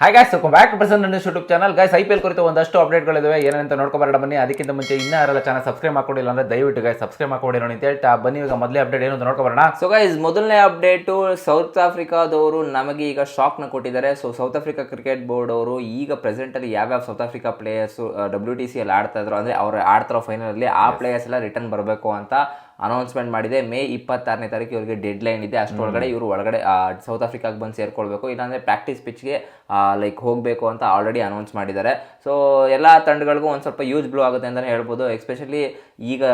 Hi guys back present ನನ್ನ YouTube channel guys I P L ಕುರಿತು ಒಂದಷ್ಟು ಅಪ್ಡೇಟ್ಗಳಿದಾವೆ ಏನಂತ ನೋಡ್ಕೊಬಾರ ಬನ್ನಿ. ಅದಕ್ಕಿಂತ ಮುಂಚೆ ಇನ್ನೂ ಯಾರೆಲ್ಲ ಚಾನಲ್ ಸಬ್ಸ್ಕ್ರೈಬ್ ಮಾಡ್ಕೊಂಡಿಲ್ಲ ಅಂದ್ರೆ ದಯವಿಟ್ಟು ಗಾಯ್ಸ್ ಸಬ್ಸ್ಕ್ರೈಬ್ ಮಾಡ್ಕೊಡಿ ನೋಡಿ ಅಂತ ಹೇಳ್ತಾ ಬನ್ನಿ. ಈಗ ಮೊದಲೇ ಅಪ್ಡೇಟ್ ಏನು ಅಂತ ನೋಡ್ಕೊಬರೋಣ. ಸೊ ಗೈಸ್ ಮೊದಲನೇ ಅಪ್ಡೇಟು ಸೌತ್ ಆಫ್ರಿಕಾದವರು ನಮಗೆ ಈಗ ಶಾಕ್ನ ಕೊಟ್ಟಿದ್ದಾರೆ. So South Africa cricket board ಅವರು ಈಗ ಪ್ರೆಸೆಂಟಲ್ಲಿ ಯಾವ್ಯಾವ South Africa players W T C ಅಲ್ಲಿ ಆಡ್ತಾ ಇದ್ರು ಅಂದರೆ ಅವ್ರು ಆಡ್ತಾರೋ ಫೈನಲಲ್ಲಿ ಆ ಪ್ಲೇಯರ್ಸ್ ಎಲ್ಲ ರಿಟರ್ನ್ ಬರಬೇಕು ಅಂತ ಅನೌನ್ಸ್ಮೆಂಟ್ ಮಾಡಿದೆ ಮೇ ಇಪ್ಪತ್ತಾರನೇ ತಾರೀಕು ಇವರಿಗೆ ಡೆಡ್ ಲೈನ್ ಇದೆ ಅಷ್ಟರೊಳಗಡೆ ಇವರು ಒಳಗಡೆ ಸೌತ್ ಆಫ್ರಿಕಾಗೆ ಬಂದು ಸೇರ್ಕೊಳ್ಬೇಕು. ಇಲ್ಲಾಂದರೆ ಪ್ರಾಕ್ಟೀಸ್ ಪಿಚ್ಗೆ ಲೈಕ್ ಹೋಗಬೇಕು ಅಂತ ಆಲ್ರೆಡಿ ಅನೌನ್ಸ್ ಮಾಡಿದ್ದಾರೆ. ಸೊ ಎಲ್ಲ ತಂಡಗಳಿಗೂ ಒಂದು ಸ್ವಲ್ಪ ಯೂಸ್ ಬ್ಲೂ ಆಗುತ್ತೆ ಅಂತಲೇ ಹೇಳ್ಬೋದು. ಎಸ್ಪೆಷಲಿ ಈಗ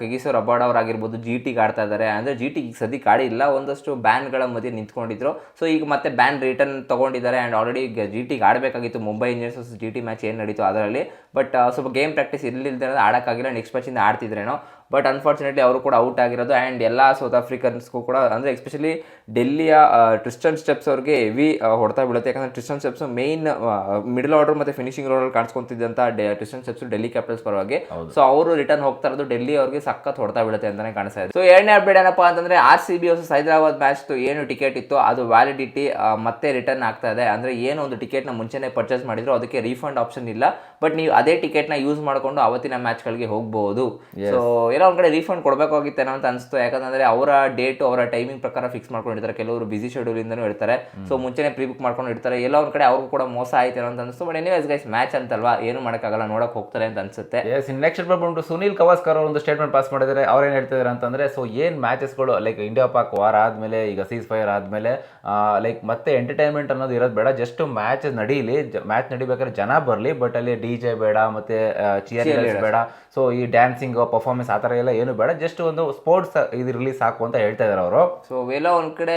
ಕಗಿಸೋ ರಬಾಡ್ ಅವರಾಗಿರ್ಬೋದು ಜಿ ಟಿಗೆ ಆಡ್ತಾ ಇದ್ದಾರೆ ಅಂದರೆ ಜಿ ಟಿ ಸದ್ಯಕ್ಕೆ ಆಡಿಲ್ಲ ಒಂದಷ್ಟು ಬ್ಯಾನ್ಗಳ ಮಧ್ಯೆ ನಿಂತ್ಕೊಂಡಿದ್ರು. ಸೊ ಈಗ ಮತ್ತೆ ಬ್ಯಾನ್ ರಿಟರ್ನ್ ತೊಗೊಂಡಿದ್ದಾರೆ ಆ್ಯಂಡ್ ಆಲ್ರೆಡಿ ಜಿ ಟಿಗೆ ಆಡಬೇಕಾಗಿತ್ತು. Mumbai Indians versus G T match ಏನು ನಡೀತು ಅದರಲ್ಲಿ. ಬಟ್ ಸ್ವಲ್ಪ ಗೇಮ್ ಪ್ರಾಕ್ಟೀಸ್ ಇರಲಿಲ್ಲದೆ ಆಡೋಕ್ಕಾಗಿಲ್ಲ. ನೆಕ್ಸ್ಟ್ ಮ್ಯಾಚಿಂದ ಆಡ್ತಿದ್ರೇನೋ. ಬಟ್ ಅನ್ಫಾರ್ಚುನೇಟ್ಲಿ ಅವರು ಕೂಡ ಔಟ್ ಆಗಿರೋದು. ಆ್ಯಂಡ್ ಎಲ್ಲ ಸೌತ್ ಆಫ್ರಿಕನ್ಸ್ಗೂ ಕೂಡ ಅಂದರೆ ಎಸ್ಪೆಷಲಿ ಡೆಲ್ಲಿಯ ಟ್ರಿಸ್ಟನ್ ಸ್ಟೆಪ್ಸ್ ಅವ್ರಿಗೆ ಹೆವಿ ಹೊಡ್ತಾ ಬೀಳುತ್ತೆ. ಯಾಕಂದರೆ Tristan Stubbs main middle order ಮತ್ತು ಫಿನಿಶಿಂಗ್ ರೋಡಲ್ಲಿ ಕಾಣಿಸ್ಕೊತಿದ್ದಂಥ the Tristan Stubbs Delhi Capitals ಪರವಾಗಿ. ಸೊ ಅವರು ರಿಟರ್ನ್ ಹೋಗ್ತಾ ಇರೋದು ಡೆಲ್ಲಿ ಅವ್ರಿಗೆ ಸಖತ್ ಹೊಡ್ತಾ ಬೀಳುತ್ತೆ ಅಂತಲೇ ಕಾಣಿಸ್ತಾ ಇದೆ. ಸೊ ಎರಡನೇ ಅಪ್ಡೇಟ್ ಏನಪ್ಪ ಅಂತಂದರೆ R C B versus Hyderabad match ಏನು ಟಿಕೆಟ್ ಇತ್ತು ಅದು ವ್ಯಾಲಿಡಿಟಿ ಮತ್ತೆ ರಿಟರ್ನ್ ಆಗ್ತಾ ಇದೆ. ಅಂದರೆ ಏನು ಒಂದು ಟಿಕೆಟ್ನ ಮುಂಚೆನೇ ಪರ್ಚೇಸ್ ಮಾಡಿದ್ರು ಅದಕ್ಕೆ ರೀಫಂಡ್ ಆಪ್ಷನ್ ಇಲ್ಲ. ಬಟ್ ನೀವು ಅದೇ ಟಿಕೆಟ್ನ ಯೂಸ್ ಮಾಡಿಕೊಂಡು ಅವತ್ತಿನ ಮ್ಯಾಚ್ಗಳಿಗೆ ಹೋಗಬಹುದು ಸೊ ಏನೋ ಒಂದು ಕಡೆ ರೀಫಂಡ್ ಕೊಡಬೇಕಾಗಿತ್ತೇನೋ ಅಂತ ಅನಿಸ್ತು. ಯಾಕಂದ್ರೆ ಅವರ ಡೇಟು ಅವರ ಟೈಮಿಂಗ್ ಪ್ರಕಾರ ಫಿಕ್ಸ್ ಮಾಡ್ಕೊಂಡಿರ್ತಾರೆ ಕೆಲವರು ಬಿಸಿ ಶೆಡ್ಯೂಲಿಂದನೂ ಇರ್ತಾರೆ ಸೊ ಮುಂಚೆನೇ ಪ್ರೀ ಬುಕ್ ಮಾಡ್ಕೊಂಡು ಇರ್ತಾರೆ ಎಲ್ಲೋ ಒಂದು ಕಡೆ ಅವ್ರಿಗೂ ಕೂಡ ಮೋಸ ಆಯ್ತೇನೋ ಅಂತ ಅನಿಸ್ತು. ಬಟ್ ಎನಿವೇಸ್ ಗೈಸ್ ಮ್ಯಾಚ್ ಅಂತಲ್ವಾ? ಏನು ಮಾಡೋಕ್ಕಾಗಲ್ಲ. ನೋಡಕ್ ಹೋಗ್ತಾರೆ ಅಂತ ಅನ್ಸುತ್ತೆ. ಸುನೀಲ್ ಇನ್ ನೆಕ್ಸ್ಟ್ ಬಂದ್ಬಿಟ್ಟು ಸುನಿಲ್ ಗವಾಸ್ಕರ್ ಅವರು ಒಂದು ಸ್ಟೇಟ್ಮೆಂಟ್ ಪಾಸ್ ಮಾಡಿದ್ದಾರೆ ಅವ್ರೇನು ಏನು ಹೇಳ್ತಿದ್ದಾರೆ ಅಂತಂದ್ರೆ ಸೊ ಏನು ಮ್ಯಾಚಸ್ಗಳು ಲೈಕ್ ಇಂಡಿಯಾ ಪಾಕ್ ವಾರ ಆದಮೇಲೆ ಈಗ ಸೀಸ್ ಫೈರ್ ಆದಮೇಲೆ ಲೈಕ್ ಮತ್ತೆ ಎಂಟರ್ಟೈನ್ಮೆಂಟ್ ಅನ್ನೋದು ಇರೋದು ಬೇಡ ಜಸ್ಟ್ ಮ್ಯಾಚ್ ನಡೀಲಿ ಮ್ಯಾಚ್ ನಡಿಬೇಕಾದ್ರೆ ಜನ ಬರಲಿ ಬಟ್ ಅಲ್ಲಿ ಡಿ ಜೆ ಬೇಡ ಮತ್ತೆ ಚಿಯರ್ ಬೇಡ ಸೊ ಈ ಡ್ಯಾನ್ಸಿಂಗ್ ಪರ್ಫಾರ್ಮೆನ್ಸ್ ಆ ಥರ ಎಲ್ಲ ಏನು ಬೇಡ ಜಸ್ಟ್ ಒಂದು ಸ್ಪೋರ್ಟ್ಸ್ ಇದು ರಿಲೀಸ್ ಸಾಕು ಅಂತ ಹೇಳ್ತಾ ಇದ್ದಾರೆ ಅವರು. ಸೊ ಎಲ್ಲೋ ಒಂದು ಕಡೆ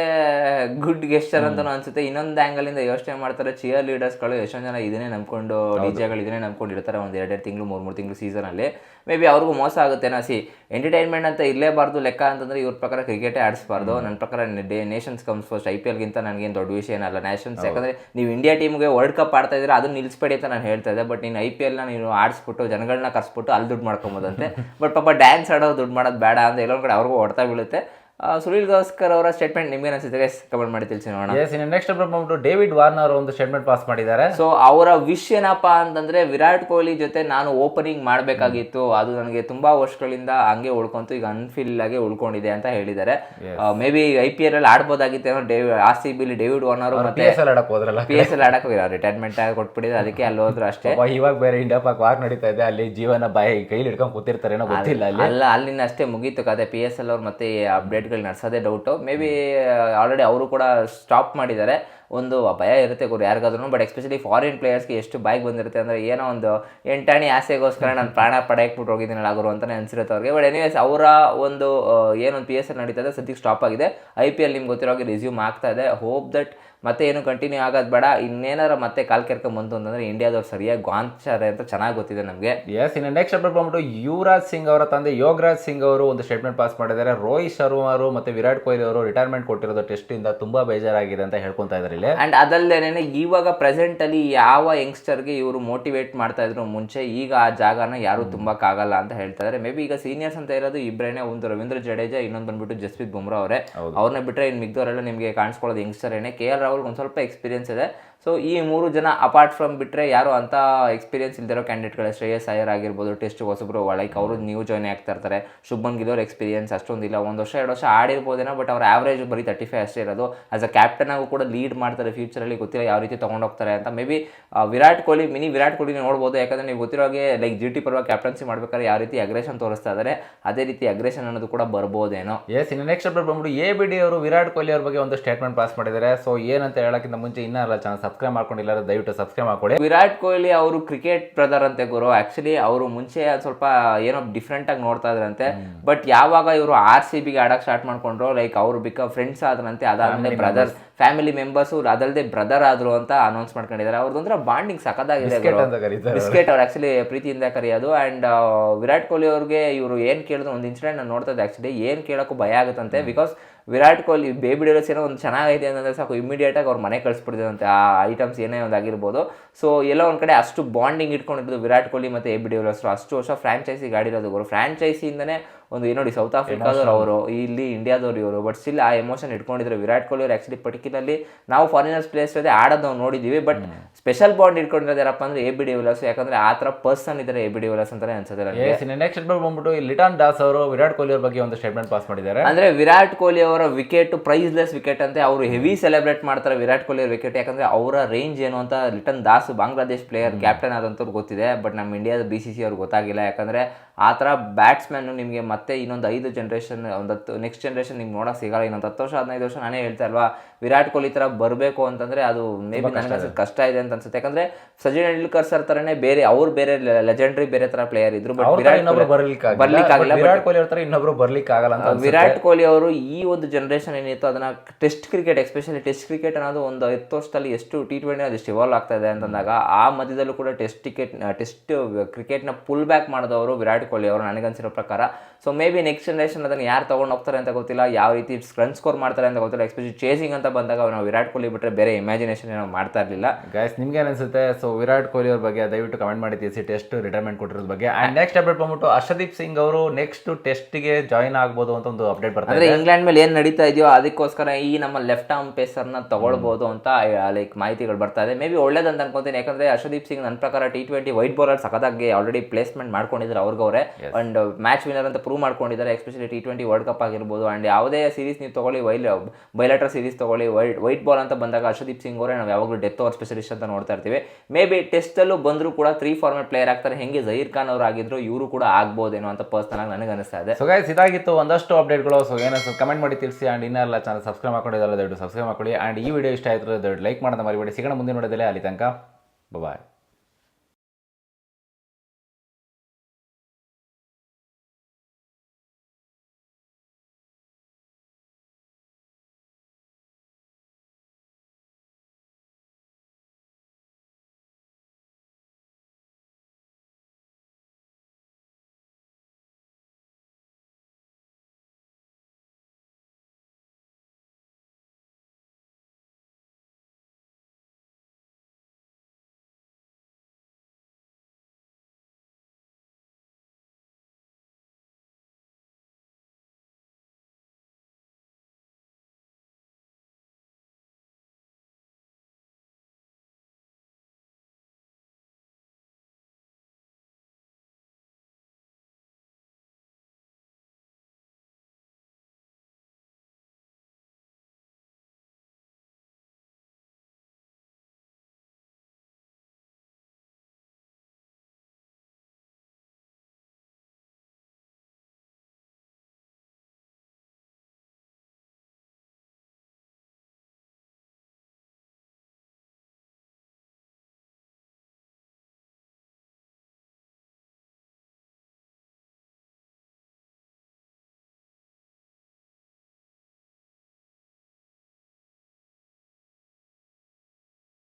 ಗುಡ್ ಗೆಸ್ಟರ್ ಅಂತ ಅನ್ಸುತ್ತೆ ಇನ್ನೊಂದು ಆಂಗಲ್ ಇಂದ ಯೋಚನೆ ಮಾಡ್ತಾರೆ ಚಿಯರ್ ಲೀಡರ್ಸ್ಗಳು ಎಷ್ಟೊಂದು ಜನ ಇದನ್ನೇ ನಂಬ್ಕೊಂಡು ಡಿಜೆಗಳು ಇದನ್ನೇ ನಂಬ್ಕೊಂಡಿರ್ತಾರೆ ಒಂದು ಎರಡೆರಡು ತಿಂಗಳು ಮೂರು ಮೂರು ತಿಂಗಳು ಸೀಸನಲ್ಲಿ ಮೇ ಬಿ ಅವ್ರಿಗೂ ಮೋಸ ಆಗುತ್ತೇನೋ ಸಿ ಎಂಟರ್ಟೈನ್ಮೆಂಟ್ ಅಂತ ಇರಲೇಬಾರ್ದು ಲೆಕ್ಕ ಅಂತಂದ್ರೆ ಇವ್ರ ಪ್ರಕಾರ ಕ್ರಿಕೆಟೇ ಆಡಿಸ್ಬಾರ್ದು. ನನ್ನ ಪ್ರಕಾರ the nations comes first I P ಎಲ್ಗಿಂತ ನನಗೇನು ದೊಡ್ಡ ವಿಷಯ ಏನಲ್ಲ. ನ್ಯಾಷನ್ಸ್ ಯಾಕಂದರೆ ನೀವು ಇಂಡಿಯಾ ಟೀಮ್ಗೆ ವರ್ಲ್ಡ್ ಕಪ್ ಆಡ್ತಾ ಇದ್ರೆ ಅದನ್ನ ನಿಲ್ಲಿಸ್ಬೇಡಿ ಅಂತ ನಾನು ಹೇಳ್ತಾ ಇದ್ದೆ. ಬಟ್ ನೀನು ಐ ಪಿ ಎಲ್ನ ನೀನು ಆಡಿಸ್ಬಿಟ್ಟು ಜನಗಳನ್ನ ಕರ್ಸ್ಬಿಟ್ಟು ಅಲ್ಲಿ ದುಡ್ಡು ಮಾಡ್ಕೊಬೋದಂತೆ. ಬಟ್ ಪಾಪ ಡ್ಯಾನ್ಸ್ ಆಡೋದು ದುಡ್ಡು ಮಾಡೋದು ಬೇಡ ಅಂತ ಎಲ್ಲೊಂದು ಕಡೆ ಅವ್ರಿಗೂ ಹೊಡ್ತಾ ಬೀಳುತ್ತೆ. ಸುನಿಲ್ ಗವಾಸ್ಕರ್ ಅವರ ಸ್ಟೇಟ್ಮೆಂಟ್ ನಿಮ್ಗೆ ಅನಿಸುತ್ತೆ ಗೈಸ್ ಕಮೆಂಟ್ ಮಾಡಿ ತಿಳಿಸಿ ನೋಡೋಣ. ಎಸ್ ಇನ್ನು ನೆಕ್ಸ್ಟ್ ಬಂದ್ಬಿಟ್ಟು ಡೇವಿಡ್ ವಾರ್ನರ್ ಒಂದು ಸ್ಟೇಟ್ಮೆಂಟ್ ಪಾಸ್ ಮಾಡಿದ್ದಾರೆ. ಸೊ ಅವರ ವಿಶ್ ಏನಪ್ಪ ಅಂತಂದ್ರೆ ವಿರಾಟ್ ಕೊಹ್ಲಿ ಜೊತೆ ನಾನು ಓಪನಿಂಗ್ ಮಾಡಬೇಕಾಗಿತ್ತು. ಅದು ನನಗೆ ತುಂಬಾ ವರ್ಷಗಳಿಂದ ಹಂಗೆ ಉಳ್ಕೊಂತು ಈಗ ಅನ್ಫಿಲ್ ಆಗಿ ಉಳ್ಕೊಂಡಿದೆ ಅಂತ ಹೇಳಿದ್ದಾರೆ. Maybe I P L ಅಲ್ಲಿ ಆಡ್ಬೋದಾಗಿತ್ತೇನೋ ಡೇವ್ ಆರ್ ಸಿ ಬಿಲಿ ಡೇವಿಡ್ ವಾರ್ನರ್ ಪಿ ಮತ್ತೆ ಎಸ್ ಎಲ್ ಆಡಕ್ ಹೋದ್ರಲ್ಲ. ಪಿ ಎಸ್ ಎಲ್ ಆಡಕ್ ಹೋಗಿಲ್ಲ ರಿಟೈರ್ಮೆಂಟ್ ಆಗಿ ಕೊಟ್ಬಿಟ್ಟಿದೆ ಅದಕ್ಕೆ ಅಲ್ಲಿ ಹೋದ್ರು ಅಷ್ಟೇ. ಇವಾಗ ಬೇರೆ ಇಂಡಿಯಾ ಪಾಕ್ ವಾರ್ ನಡೀತಾ ಇದೆ ಅಲ್ಲಿ ಜೀವನ ಬಾಯಿ ಕೈಲಿ ಹಿಡ್ಕೊಂಡು ಕೂತಿರ್ತಾರೇನೋ ಗೊತ್ತಿಲ್ಲ ಅಲ್ಲಿ ಅಲ್ಲ. ಅಲ್ಲಿನ ಅಷ್ಟೇ ಮುಗೀತು ಕತೆ. ಪಿ ಎಸ್ ಎಲ್ ಅವ್ರು ಮತ್ತೆ ಅಪ್ಡೇಟ್ಗಳು ನಡೆಸೋದೇ ಡೌಟು ಮೇ ಬಿ ಆಲ್ರೆಡಿ ಅವರು ಕೂಡ ಸ್ಟಾಪ್ ಮಾಡಿದ್ದಾರೆ. ಒಂದು ಭಯ ಇರುತ್ತೆ ಗುರು. ಯಾರಿಗಾದ್ರೂ ಬಟ್ ಎಸ್ಪೆಷಲಿ ಫಾರಿನ್ ಪ್ಲೇಯರ್ಸ್ಗೆ ಎಷ್ಟು ಬಾಯಿಗೆ ಬಂದಿರುತ್ತೆ ಅಂದರೆ ಏನೋ ಒಂದು ಎಂಟಾಣಿ ಆಸೆಗೋಸ್ಕರ ನಾನು ಪ್ರಾಣ ಪಡೆಯಕ್ಕೆ ಹೋಗಿದ್ದೀನಲ್ಲ ಗುರು ಅಂತಲೇ ಅನ್ಸಿರುತ್ತೆ ಅವ್ರಿಗೆ. ಬಟ್ ಎನಿವೇಸ್ ಅವರ ಒಂದು ಏನೊಂದು ಪಿ ಎಸ್ ಎಲ್ ನಡೀತದೆ ಸದ್ಯಕ್ಕೆ ಸ್ಟಾಪ್ ಆಗಿದೆ. ಐ ಪಿ ಎಲ್ ನಿಮ್ಗೆ ಗೊತ್ತಿರೋ ಹಾಗೆ ರಿಸ್ಯೂಮ್ ಆಗ್ತಾ ಇದೆ. ಹೋಪ್ ದಟ್ ಮತ್ತೆ ಏನು ಕಂಟಿನ್ಯೂ ಆಗೋದು ಬೇಡ. ಇನ್ನೇನಾರ ಮತ್ತೆ ಕಾಲ್ ಕೆರ್ಕೊಂಡು ಬಂತು ಅಂತಂದ್ರೆ ಇಂಡಿಯಾದವ್ರು ಸರಿಯಾಗಿ ಗಾಂಚಾರೆ ಅಂತ ಚೆನ್ನಾಗಿ ಗೊತ್ತಿದೆ ನಮಗೆ. ಎಸ್ ಇನ್ನು ನೆಕ್ಸ್ಟ್ ಅಪ್ಡೇಟ್ ಬಂದ್ಬಿಟ್ಟು ಯುವರಾಜ್ ಸಿಂಗ್ ಅವರ ತಂದೆ ಯೋಗರಾಜ್ ಸಿಂಗ್ ಅವರು ಒಂದು ಸ್ಟೇಟ್ಮೆಂಟ್ ಪಾಸ್ ಮಾಡಿದ್ದಾರೆ. ರೋಹಿತ್ ಶರ್ಮಾ ಅವರು ಮತ್ತೆ ವಿರಾಟ್ ಕೊಹ್ಲಿ ಅವರು ರಿಟೈರ್ಮೆಂಟ್ ಕೊಟ್ಟಿರೋದು ಟೆಸ್ಟ್ ಇಂದ ತುಂಬಾ ಬೇಜಾರಾಗಿದೆ ಅಂತ ಹೇಳ್ಕೊತಾ ಇದ್ದಾರೆ. ಇಲ್ಲಿ ಅಂಡ್ ಅದಲ್ಲದೇನೆ ಇವಾಗ ಪ್ರೆಸೆಂಟ್ ಅಲ್ಲಿ ಯಾವ ಯಂಗ್ಸ್ಟರ್ಗೆ ಇವರು ಮೋಟಿವೇಟ್ ಮಾಡ್ತಾ ಇದ್ರು ಮುಂಚೆ ಈಗ ಆ ಜಾಗನ ಯಾರು ತುಂಬಕ್ಕಾಗಲ್ಲ ಅಂತ ಹೇಳ್ತಾ ಇದ್ದಾರೆ ಮೇ ಬಿ ಈಗ ಸೀನಿಯರ್ಸ್ ಅಂತ ಇರೋದು ಇಬ್ಬರೇನೆ ಒಂದು ರವೀಂದ್ರ ಜಡೇಜಾ ಇನ್ನೊಂದು ಬಂದ್ಬಿಟ್ಟು ಜಸ್ಪ್ರೀತ್ ಬುಮ್ರಾ ಅವರೇ. ಅವ್ರನ್ನ ಬಿಟ್ರೆ ಇನ್ನು ಮಿಗ್ದವರೆಲ್ಲ ನಿಮಗೆ ಕಾಣಿಸ್ಕೊಳ್ಳೋದು ಯಂಗ್ಸ್ಟರ್ ಏನೇ. ಕೆ ಎಲ್ ರಾಹುಲ್ ಒಂದು ಸ್ವಲ್ಪ ಎಕ್ಸ್ಪೀರಿಯನ್ಸ್ ಇದೆ. ಸೊ ಈ ಮೂರು ಜನ ಅಪಾರ್ಟ್ ಫ್ರಮ್ ಬಿಟ್ಟರೆ ಯಾರು ಅಂತ ಎಕ್ಸ್ಪೀರಿಯನ್ಸ್ ಇಲ್ದಿರೋ ಕ್ಯಾಂಡಿಡೇಟ್ಗಳು ಶ್ರೇಯಸ್ ಅಯ್ಯರ್ ಆಗಿರ್ಬೋದು, ಟೆಸ್ಟ್ ಹೊಸಬ್ರು ಲೈಕ್ ಅವರು ನ್ಯೂ ಜಾಯ್ನ್ ಆಗ್ತಾ ಇರ್ತಾರೆ. ಶುಭನ್ ಗಿಲ್ ಅವ್ರ ಎಕ್ಸ್ಪೀರಿಯನ್ಸ್ ಅಷ್ಟೊಂದಿಲ್ಲ. ಒಂದು ವರ್ಷ, ಎರಡು ವರ್ಷ ಆಡಿರ್ಬೋದೇನೋ ಬಟ್ ಅವ್ರ ಆವ್ರೇಜ್ ಬರೀ ತರ್ಟಿ ಫೈವ್ ಅಷ್ಟೇ ಇರೋದು. ಆಸ್ ಅ ಕ್ಯಾಪ್ಟನ್ ಆಗು ಕೂಡ ಲೀಡ್ ಮಾಡ್ತಾರೆ ಫ್ಯೂಚರಲ್ಲಿ ಗೊತ್ತಿಲ್ಲ ಯಾವ ರೀತಿ ತೊಗೊಂಡೋಗ್ತಾರೆ ಅಂತ. Maybe Virat Kohli, mini Virat Kohli ನೋಡ್ಬೋದು. ಯಾಕಂದ್ರೆ ನೀವು ಗೊತ್ತಿರೋ ಹಾಗೆ ಲೈಕ್ ಜಿ ಟಿ ಪರವಾಗಿ ಕ್ಯಾಪ್ಟನ್ಸಿ ಮಾಡ್ಬೇಕಾದ್ರೆ ಯಾವ ರೀತಿ ಅಗ್ರೆಷನ್ ತೋರಿಸ್ತಾ ಇದ್ದಾರೆ ಅದೇ ರೀತಿ ಅಗ್ರೆಷನ್ ಅನ್ನೋದು ಕೂಡ ಬರ್ಬೋದೇನೋ. ಎಸ್ ಇನ್ನು ನೆಕ್ಸ್ಟ್ ಬಂದ್ಬಿಟ್ಟು ಎ ಬಿ ಡಿ ಅವರು ವಿರಾಟ್ ಕೊಹ್ಲಿ ಅವ್ರ ಬಗ್ಗೆ ಒಂದು ಸ್ಟೇಟ್ಮೆಂಟ್ ಪಾಸ್ ಮಾಡಿದ್ದಾರೆ. ಸೊ ಏನಂತ ಹೇಳೋಕ್ಕಿಂತ ಮುಂಚೆ ಇನ್ನೂ ಚಾನಲ್ ಸಬ್ಸ್ಕ್ರೈಬ್ ಮಾಡ್ಕೊಂಡಿಲ್ಲ ಅಂದ್ರೆ ದಯವಿಟ್ಟು ಸಬ್ಸ್ಕ್ರೈಬ್ ಮಾಡ್ಕೊಳ್ಳಿ. ವಿರಾಟ್ ಕೊಹ್ಲಿ ಅವರು ಕ್ರಿಕೆಟ್ ಬ್ರದರ್ ಅಂತೆ ಗುರು. ಆಕ್ಚುಲಿ ಅವರು ಮುಂಚೆ ಸ್ವಲ್ಪ ಏನೋ ಡಿಫ್ರೆಂಟ್ ಆಗಿ ನೋಡ್ತಾ ಇದ್ರಂತೆ. ಬಟ್ ಯಾವಾಗ ಇವರು ಆರ್ ಸಿ ಬಿಗೆ ಆಡಕ್ಕೆ ಸ್ಟಾರ್ಟ್ ಮಾಡ್ಕೊಂಡ್ರು ಲೈಕ್ ಅವರು ಬಿಕ ಫ್ರೆಂಡ್ಸ್ ಆದ್ರಂತೆ ಅದಾದ್ಮೇಲೆ ಬ್ರದರ್ ಫ್ಯಾಮಿಲಿ ಮೆಂಬರ್ಸ್ ಅದಲ್ಲದೆ ಬ್ರದರ್ ಆದ್ರು ಅಂತ ಅನೌನ್ಸ್ ಮಾಡ್ಕೊಂಡಿದ್ದಾರೆ. ಅವ್ರದ್ದು ಬಾಂಡಿಂಗ್ ಸಖತ್ತಾಗಿದೆ ಬಿಸ್ಕೆಟ್ ಅವ್ರು. ಆಕ್ಚುಲಿ ಪ್ರೀತಿಯಿಂದ ಕರೆಯೋದು. ಅಂಡ್ ವಿರಾಟ್ ಕೊಹ್ಲಿ ಅವ್ರಿಗೆ ಇವರು ಏನ್ ಕೇಳಿದ್ರು ಒಂದು ಇನ್ಸಿಡೆಂಟ್ ನಾನು ನೋಡ್ತಾ ಇದ್ದೆ ಆಕ್ಚುಲಿ ಏನ್ ಕೇಳಕ್ಕೂ ಭಯ ಆಗುತ್ತಂತೆ. ಬಿಕಾಸ್ ವಿರಾಟ್ ಕೊಹ್ಲಿ ಬೇಬಿ ಡೇಲ್ಸ್ ಏನೋ ಒಂದು ಚೆನ್ನಾಗೈತೆ ಅಂತಂದ್ರೆ ಸಾಕು. ಇಮಿಡಿಯೇಟ್ ಆಗಿ ಅವ್ರ ಮನೆ ಕಳಿಸ್ಬಿಡ್ತಿದಂತೆ ಆ ಐಟಮ್ಸ್ ಏನೇ ಒಂದು ಆಗಿರ್ಬೋದು. ಸೊ ಎಲ್ಲೋ ಒಂದು ಕಡೆ ಅಷ್ಟು ಬಾಂಡಿಂಗ್ ಇಟ್ಕೊಂಡಿದ್ದು ವಿರಾಟ್ ಕೊಹ್ಲಿ ಮತ್ತು ಎ ಬಿ ಅಷ್ಟು ವರ್ಷ ಫ್ರಾಂಚೈಸಿ ಆಡಿರೋದು ಅವರು ಫ್ರಾಂಚೈಸಿಯಿಂದನೇ ಒಂದು ಏನು ನೋಡಿ ಸೌತ್ ಆಫ್ರಿಕಾದವ್ರು ಅವರು ಇಲ್ಲಿ ಇಂಡಿಯಾದವ್ರು ಇವರು ಬಟ್ ಸ್ಟಿಲ್ ಆ ಎಮೋಷನ್ ಇಟ್ಕೊಂಡಿದ್ರು. ವಿರಾಟ್ ಕೊಹ್ಲಿ ಅವರು ಆಕ್ಚುಲಿ ಪರ್ಟಿಕ್ಯುಲರ್ಲಿ ನಾವು ಫಾರಿನರ್ಸ್ ಪ್ಲೇಸ್ ಅದೇ ಆಡೋದು ನಾವು ನೋಡಿದ್ದೀವಿ ಬಟ್ ಸ್ಪೆಷಲ್ ಬಾಂಡ್ ಇಟ್ಕೊಂಡಿರೋದು ಯಾರಪ್ಪ ಅಂದ್ರೆ ಎ ಬಿ ಡಿ ವಿಲಾಸ್ ಯಾಕಂದ್ರೆ ಆ ತರ ಪರ್ಸನ್ ಇದ್ದಾರೆ ಎ ಬಿ ಡಿ ಅಂತಾನೆ ಅನ್ಸುತ್ತೆ ನೆಕ್ಸ್ಟ್ ಸ್ಟೇಟ್ಮೆಂಟ್ ಬಂದ್ಬಿಟ್ಟು ಈ ಲಿಟಾನ್ ದಾಸ್ ಅವರು ವಿರಾಟ್ ಕೊಹ್ಲಿ ಅವ್ರ ಬಗ್ಗೆ ಒಂದು ಸ್ಟೇಟ್ಮೆಂಟ್ ಪಾಸ್ ಮಾಡಿದ್ದಾರೆ. ಅಂದ್ರೆ ವಿರಾಟ್ ಕೊಹ್ಲಿ ಅವರ ವಿಕೆಟ್ ಪ್ರೈಸ್ಲೆಸ್ ವಿಕೆಟ್ ಅಂತ ಅವರು ಹೆವಿ ಸೆಲೆಬ್ರೇಟ್ ಮಾಡ್ತಾರೆ ವಿರಾಟ್ ಕೊಹ್ಲಿ ಅವ್ರ ವಿಕೆಟ್ ಯಾಕಂದ್ರೆ ಅವರ ರೇಂಜ್ ಏನು ಅಂತ Lytton Das Bangladesh player captain ಆದಂತವ್ರು ಗೊತ್ತಿದೆ ಬಟ್ ನಮ್ಮ ಇಂಡಿಯಾದ ಬಿ ಸಿ ಸಿ ಅವ್ರಿಗೆ ಗೊತ್ತಾಗಿಲ್ಲ ಯಾಕಂದ್ರೆ ಆ ಥರ ಬ್ಯಾಟ್ಸ್ಮನ್ ನಿಮಗೆ ಮತ್ತೆ ಇನ್ನೊಂದು ಐದು ಜನ್ರೇಷನ್ ಒಂದು ಹತ್ತು ನೆಕ್ಸ್ಟ್ ಜನ್ರೇಷನ್ ನಿಮ್ಗೆ ನೋಡೋಕೆ ಸಿಗಲ್ಲ. ಇನ್ನೊಂದು ಹತ್ತು ವರ್ಷ ಹದಿನೈದು ವರ್ಷ ನಾನೇ ಹೇಳ್ತಾ ಅಲ್ವಾ ವಿರಾಟ್ ಕೊಹ್ಲಿ ತರ ಬರಬೇಕು ಅಂತಂದ್ರೆ ಅದು ಮೇ ಬಿ ನನಗೆ ಕಷ್ಟ ಇದೆ. ಅಂತ ಅನ್ಸುತ್ತೆ. ಯಾಕಂದ್ರೆ ಸಚಿನ್ ತೆಂಡೂಲ್ಕರ್ ಸರ್ ಥರನೇ ಬೇರೆ ಅವ್ರು ಬೇರೆ ಲೆಜೆಂಡ್ರಿ ಬೇರೆ ತರ ಪ್ಲೇಯರ್ ಇದ್ರು ಬಟ್ ವಿರಾಟ್ ಇನ್ನೊಬ್ರು ಕೊಹ್ಲಿ ಬರ್ಲಿಕ್ಕೆ ಬರ್ಲಿಕ್ಕಾಗಲ್ಲ, ವಿರಾಟ್ ಕೊಹ್ಲಿ ಅವ್ರ ಇನ್ನೊಬ್ರು ಬರ್ಲಿಕ್ಕಾಗಲ್ಲ ಅಂತ. ವಿರಾಟ್ ಕೊಹ್ಲಿ ಅವರು ಈ ಒಂದು ಜನ್ರೇಷನ್ ಏನಿತ್ತು ಅದನ್ನ test cricket especially test cricket ಅನ್ನೋದು ಒಂದು ಹತ್ತು ವರ್ಷದಲ್ಲಿ ಎಷ್ಟು ಟಿ ಟ್ವೆಂಟಿ ಅದೆಷ್ಟು ಇವಾಲ್ವ್ ಆಗ್ತಾ ಇದೆ ಅಂತಂದಾಗ ಆ ಮಧ್ಯದಲ್ಲೂ ಕೂಡ ಟೆಸ್ಟ್ ಟಿಕೆಟ್ ಟೆಸ್ಟ್ ಕ್ರಿಕೆಟ್ನ ಪುಲ್ ಬ್ಯಾಕ್ ಮಾಡಿದವರು ವಿರಾಟ್ ಕೊಹ್ಲಿ ಅವರು ನನಗನ್ಸಿರೋ ಪ್ರಕಾರ. So maybe next generation ಅದನ್ನು ಯಾರು ತೊಗೊಂಡು ಹೋಗ್ತಾರೆ ಅಂತ ಗೊತ್ತಿಲ್ಲ ಯಾವ ರೀತಿ ರನ್ ಸ್ಕೋರ್ ಮಾಡ್ತಾರೆ ಅಂತ ಗೊತ್ತಿಲ್ಲ ಎಸ್ಪೆಷಲಿ ಚೇಸಿಂಗ್ ಅಂತ ಬಂದಾಗ ನಾವು ವಿರಾಟ್ ಕೊಹ್ಲಿ ಬಿಟ್ಟರೆ ಬೇರೆ ಇಮ್ಯಾಜಿನೇಷನ್ ಏನೋ ಮಾಡ್ತಾ ಇರಲಿಲ್ಲ. ಗೈಸ್ ನಿಮ್ಗೆ ಅನಿಸುತ್ತೆ? ಸೊ ವಿರಾಟ್ ಕೊಹ್ಲಿ ಅವ್ರ ಬಗ್ಗೆ ದಯವಿಟ್ಟು ಕಮೆಂಟ್ ಮಾಡಿ ತಿಳಿಸಿ ಟೆಸ್ಟ್ ರಿಟೈರ್ಮೆಂಟ್ ಕೊಟ್ಟಿರೋದ್ರ ಬಗ್ಗೆ. ಆ್ಯಂಡ್ ನೆಕ್ಸ್ಟ್ ಅಪ್ಡೇಟ್ ಬಂದ್ಬಿಟ್ಟು ಅರ್ಷದೀಪ್ ಸಿಂಗ್ ಅವರು ನೆಕ್ಸ್ಟ್ ಟೆಸ್ಟ್ಗೆ ಜಾಯ್ನ್ ಆಗ್ಬೋದು ಅಂತ ಒಂದು ಅಪ್ಡೇಟ್ ಬರ್ತಾ ಅಂದ್ರೆ ಇದೆ. ಇಂಗ್ಲೆಂಡ್ ಮೇಲೆ ಏನು ನಡೀತಾ ಇದೆಯೋ ಅದಕ್ಕೋಸ್ಕರ ಈ ನಮ್ಮ ಲೆಫ್ಟ್ ಆರ್ಮ್ ಪೇಸರ್ನ ತಗೊಳ್ಬೋದು ಅಂತ ಲೈಕ್ ಮಾಹಿತಿಗಳು ಬರ್ತಾ ಇದೆ. ಮೇ ಬಿ ಒಳ್ಳೇದಂತ ಅನ್ಕೊಂತೀನಿ. ಯಾಕಂದ್ರೆ ಅರ್ಷದೀಪ್ ಸಿಂಗ್ ನನ್ನ ಪ್ರಕಾರ ಟಿ ಟ್ವೆಂಟಿ ವೈಟ್ ಬಾಲರ್ ಸಖತ್ತಾಗಿ ಆಲ್ರೆಡಿ ಪ್ಲೇಸ್ಮೆಂಟ್ ಮಾಡ್ಕೊಂಡಿದ್ದಾರೆ ಅವ್ರಿಗವ್ರೆ ಅಂಡ್ ಮ್ಯಾಚ್ ವಿನರ್ ಅಂತ ಪ್ರೂವ್ ಮಾಡ್ಕೊಂಡಿದ್ದಾರೆ especially T twenty world cup ಆಗಿರ್ಬೋದು. ಅಂಡ್ ಯಾವುದೇ ಸೀರೀಸ್ ನೀವು ತಗೊಳ್ಳಿ ವೈಲ್ ಬೈಲಾಟರ್ ಸೀರೀಸ್ ತಗೊಳ್ಳಿ ವೈಟ್ ವೈಟ್ ಬಾಲ್ ಅಂತ ಬಂದಾಗ ಹರ್ಷದೀಪ್ ಸಿಂಗ್ ಅವರೇ ನಾವು ಯಾವಾಗಲೂ ಡೆತ್ ಓವರ್ ಸ್ಪೆಷಲಿಸ್ಟ್ ಅಂತ ನೋಡ್ತಾ ಇರ್ತೀವಿ. ಮೇ ಬಿ ಟೆಸ್ಟಲ್ಲೂ ಬಂದರೂ ಕೂಡ ತ್ರೀ ಫಾರ್ಮೆಟ್ ಪ್ಲೇಯರ್ ಆಗ್ತಾರೆ. ಹೆಂಗೆ ಜಹೀರ್ ಖಾನ್ ಅವರು ಆಗಿದ್ರು ಇವರು ಕೂಡ ಆಗ್ಬೋದೇನೋ ಅಂತ ಪರ್ಸನಲ್ ಆಗಿ ನನಗೆ ಅನಿಸ್ತಾ ಇದೆ. ಸೊ ಗೈಸ್ ಇದಾಗಿತ್ತು ಒಂದಷ್ಟು ಅಪ್ಡೇಟ್ಗಳು ಸೊ ಏನೋ ಕಮೆಂಟ್ ಮಾಡಿ ತಿಳಿಸಿ. ಆ್ಯಂಡ್ ಇನ್ನೆಲ್ಲ ಚಾನಲ್ ಸಬ್ಸ್ಕ್ರೈಬ್ ಮಾಡ್ಕೊಂಡಿದ್ದಾರೆ ದಯವಿಟ್ಟು ಸಬ್ಸ್ಕ್ರೈಬ್ ಮಾಡ್ಕೊಳ್ಳಿ. ಆ್ಯಂಡ್ ಈ ವಿಡಿಯೋ ಇಷ್ಟ ಆಯಿತು ದಯವಿಟ್ಟು ಲೈಕ್ ಮಾಡೋದು ಮರಿಬೇಡಿ. ಸಿಗೋಣ ಮುಂದಿನ ನೋಡೋದಿಲ್ಲ ಅಲ್ಲಿ ತನಕ ಬಾಯ್